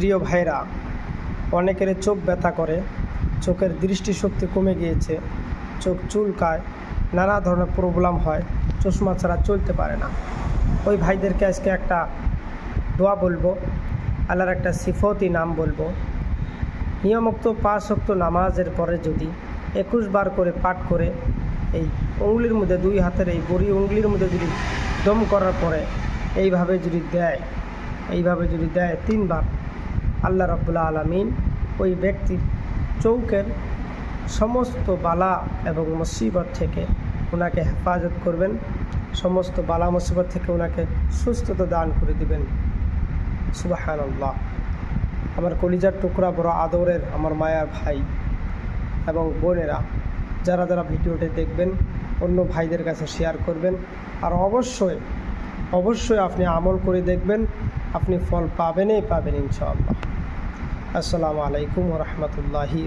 প্রিয় ভাইরা অনেকের চোখ ব্যথা করে, চোখের দৃষ্টিশক্তি কমে গিয়েছে, চোখ চুলকায়, নানা ধরনের প্রবলেম হয়, চশমা ছাড়া চলতে পারে না। ওই ভাইদেরকে আজকে একটা দোয়া বলব, আল্লাহর একটা সিফতি নাম বলব। নিয়মোক্ত পাঁচ শক্ত নামাজের পরে যদি একুশ বার করে পাঠ করে, এই উঙ্গলির মধ্যে দুই হাতের এই বড়ি উঙ্গলির মধ্যে যদি দম করার পরে, এইভাবে যদি দেয়, এইভাবে যদি দেয় তিনবার আল্লাহ রব্বুল্লা আলমিন ওই ব্যক্তির চৌকের সমস্ত বালা এবং মুসিবত থেকে ওনাকে হেফাজত করবেন। সমস্ত বালা মুসিবত থেকে ওনাকে সুস্থতা দান করে দিবেন। সুবাহান আল্লাহ আমার কলিজার টুকরা বড় আদরের আমার মায়ার ভাই এবং বোনেরা, যারা যারা ভিডিওটি দেখবেন, অন্য ভাইদের কাছে শেয়ার করবেন। আর অবশ্যই অবশ্যই আপনি আমল করে দেখবেন আপনি ফল পাবেনই পাবেন ইনশাআল্লাহ। আসসালামু আলাইকুম রহমতুল্লাহি